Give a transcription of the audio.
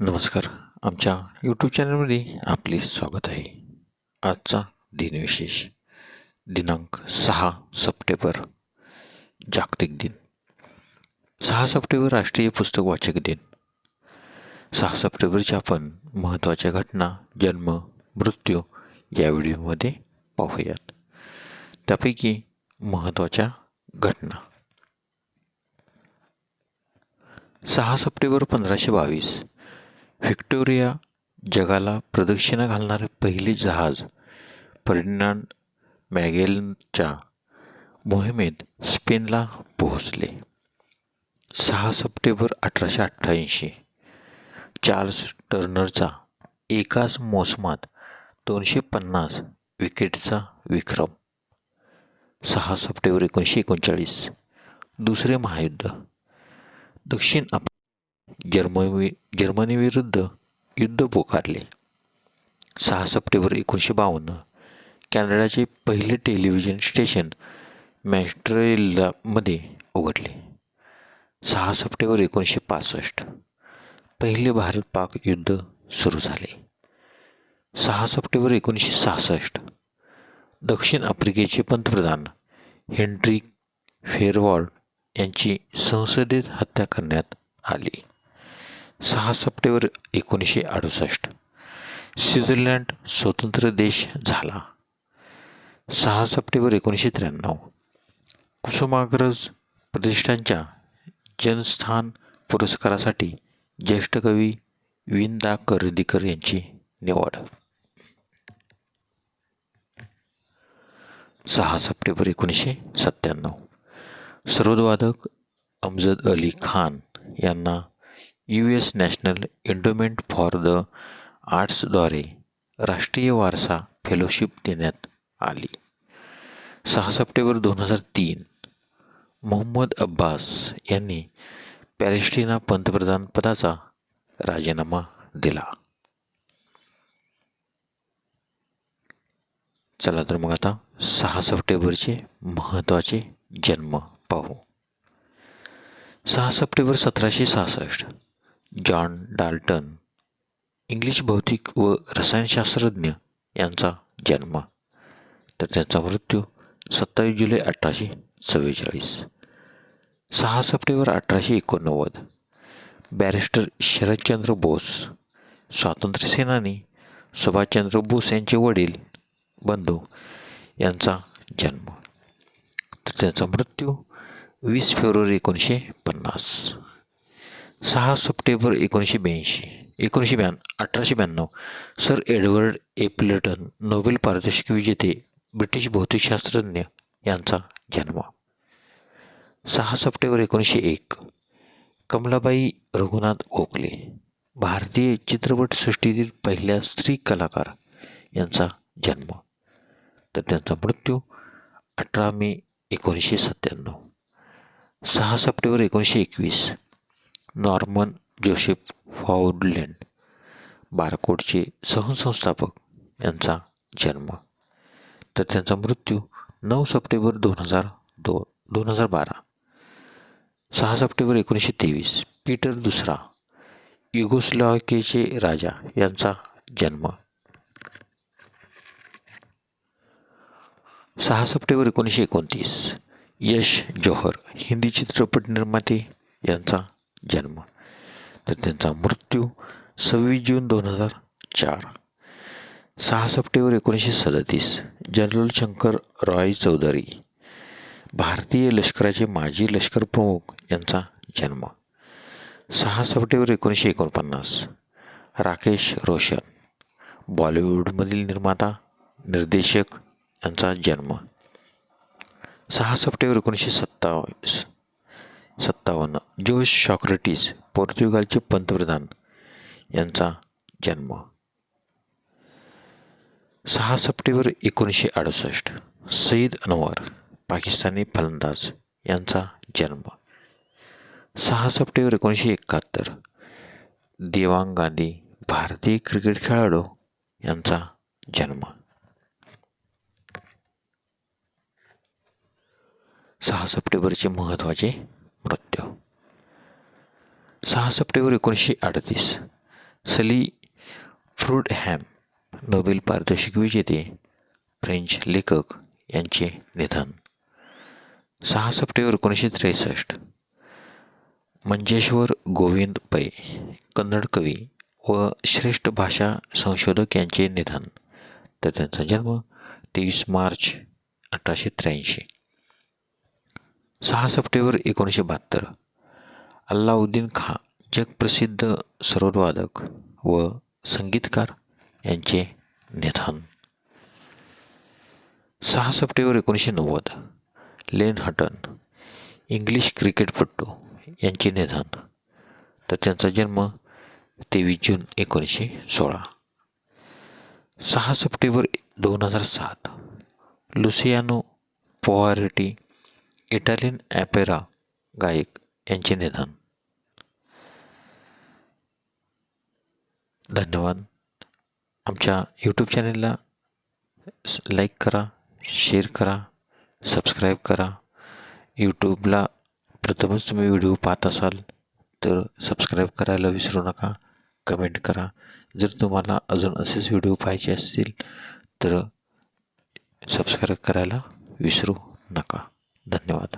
नमस्कार. आमच्या यूट्यूब चॅनलमध्ये आपले स्वागत आहे. आजचा दिनविशेष दिनांक सहा सप्टेंबर जागतिक दिन. सहा सप्टेंबर राष्ट्रीय पुस्तक वाचक दिन. सहा सप्टेंबरच्या आपण महत्त्वाच्या घटना जन्म मृत्यू या व्हिडिओमध्ये पाहूयात. त्यापैकी महत्त्वाच्या घटना. सहा सप्टेंबर पंधराशे बावीस व्हिक्टोरिया जगाला प्रदक्षिणा घालणारे पहिले जहाज फर्डिनांड मॅगेलनच्या मोहिमेत स्पेनला पोहोचले. सहा सप्टेंबर अठराशे अठ्ठ्याऐंशी चार्ल्स टर्नरचा एकाच मोसमात दोनशे पन्नास विकेटचा विक्रम. सहा सप्टेंबर एकोणीसशे एकोणचाळीस दुसरे महायुद्ध. दक्षिण आफ जर्मनी जर्मनीविरुद्ध युद्ध पुकारले. सहा सप्टेंबर एकोणीसशे बावन्न कॅनडाचे पहिले टेलिव्हिजन स्टेशन मॅस्ट्रेलामध्ये उघडले. सहा सप्टेंबर एकोणीसशे पासष्ट पहिले भारत पाक युद्ध सुरू झाले. सहा सप्टेंबर एकोणीसशे सहासष्ट दक्षिण आफ्रिकेचे पंतप्रधान हेनरी फेरवॉल्ड यांची संसदेत हत्या करण्यात आली. सहा सप्टेंबर एकोणीसशे अडुसष्ट. स्वित्झर्लंड स्वतंत्र देश झाला. सहा सप्टेंबर एकोणीसशे त्र्याण्णव. कुसुमाग्रज प्रतिष्ठानच्या जनस्थान पुरस्कारासाठी ज्येष्ठ कवी विंदा करदीकर यांची निवड. सहा सप्टेंबर एकोणीसशे सत्त्याण्णव. सरोदवादक अमजद अली खान यांना U S national endowment for the आर्ट्सद्वारे राष्ट्रीय वारसा फेलोशिप देण्यात आली. सहा सप्टेंबर दोन हजार तीन मोहम्मद अब्बास यांनी पॅलेस्टिना पंतप्रधानपदाचा राजीनामा दिला. चला तर मग आता सहा सप्टेंबरचे महत्त्वाचे जन्म पाहू. सहा सप्टेंबर सतराशे सहासष्ट जॉन डाल्टन इंग्लिश भौतिक व रसायनशास्त्रज्ञ यांचा जन्म. तर त्यांचा मृत्यू सत्तावीस जुलै अठराशे चव्वेचाळीस सहा सप्टेंबर अठराशे एकोणनव्वद बॅरिस्टर शरदचंद्र बोस स्वातंत्र्यसेनानी सुभाषचंद्र बोस यांचे वडील बंधू यांचा जन्म. तर त्यांचा मृत्यू वीस फेब्रुवारी एकोणीसशे पन्नास. सहा सप्टेंबर एकोणीसशे ब्याऐंशी एकोणीसशे ब्या अठराशे ब्याण्णव. सर एडवर्ड एप्लेटन नोबेल पारितोषिक विजेते ब्रिटिश भौतिकशास्त्रज्ञ यांचा जन्म. सहा सप्टेंबर एकोणीसशे एक कमलाबाई रघुनाथ गोखले भारतीय चित्रपटसृष्टीतील पहिल्या स्त्री कलाकार यांचा जन्म. तर त्यांचा मृत्यू अठरा मे एकोणीसशे सत्त्याण्णव. सहा सप्टेंबर एकोणीसशे एकवीस नॉर्मन जोसेफ फाउडलँड बारकोडचे सहसंस्थापक यांचा जन्म. तर त्यांचा मृत्यू नऊ सप्टेंबर दोन हजार दो दोन हजार बारा. सहा सप्टेंबर एकोणीसशे तेवीस पीटर दुसरा युगोस्लॉकेचे राजा यांचा जन्म. सहा सप्टेंबर एकोणीसशे एकोणतीस यश जोहर हिंदी चित्रपट निर्माते यांचा जन्म. तर त्यांचा मृत्यू सव्वीस जून दोन हजार चार. सहा सप्टेंबर एकोणीसशे सदतीस. जनरल शंकर रॉय चौधरी. भारतीय लष्कराचे माजी लष्कर प्रमुख यांचा जन्म. सहा सप्टेंबर एकोणीसशे एकोणपन्नास. राकेश रोशन. बॉलिवूडमधील निर्माता निर्देशक यांचा जन्म. सहा सप्टेंबर एकोणीसशे सत्तावीस. सत्तावन्न. जोश सॉक्रेटिस पोर्तुगालचे पंतप्रधान यांचा जन्म. सहा सप्टेंबर एकोणीसशे अडुसष्ट सईद अनवर पाकिस्तानी फलंदाज यांचा जन्म. सहा सप्टेंबर एकोणीसशे एकाहत्तर देवांग गांधी भारतीय क्रिकेट खेळाडू यांचा जन्म. सहा सप्टेंबरचे महत्त्वाचे मृत्यू. सहा सप्टेंबर एकोणीसशे अडतीस सली फ्रूडहॅम नोबेल पारितोषिक विजेते फ्रेंच लेखक यांचे निधन. सहा सप्टेंबर एकोणीसशे त्रेसष्ट मंजेश्वर गोविंद पै कन्नड कवी व श्रेष्ठ भाषा संशोधक यांचे निधन. तर त्यांचा जन्म तेवीस मार्च अठराशे त्र्याऐंशी. सहा सप्टेंबर एकोणीसशे बहात्तर. अल्लाउद्दीन खां जगप्रसिद्ध सरोदवादक व संगीतकार यांचे निधन. सहा सप्टेंबर एकोणीसशे नव्वद लेन हटन इंग्लिश क्रिकेटपट्टू यांचे निधन. तर त्यांचा जन्म तेवीस जून एकोणीसशे सोळा. सहा सप्टेंबर दोन हजार सात लुसियानो पोवारिटी इटालियन ॲपेरा गायक यांचे निधन. धन्यवाद. आमच्या यूट्यूब चॅनेलला लाईक करा शेअर करा सबस्क्राईब करा. यूट्यूबला प्रथमच तुम्ही व्हिडिओ पाहत असाल तर सबस्क्राईब करायला विसरू नका. कमेंट करा. जर तुम्हाला अजून असेच व्हिडिओ पाहिजे असतील तर सबस्क्राईब करायला विसरू नका. धन्यवाद.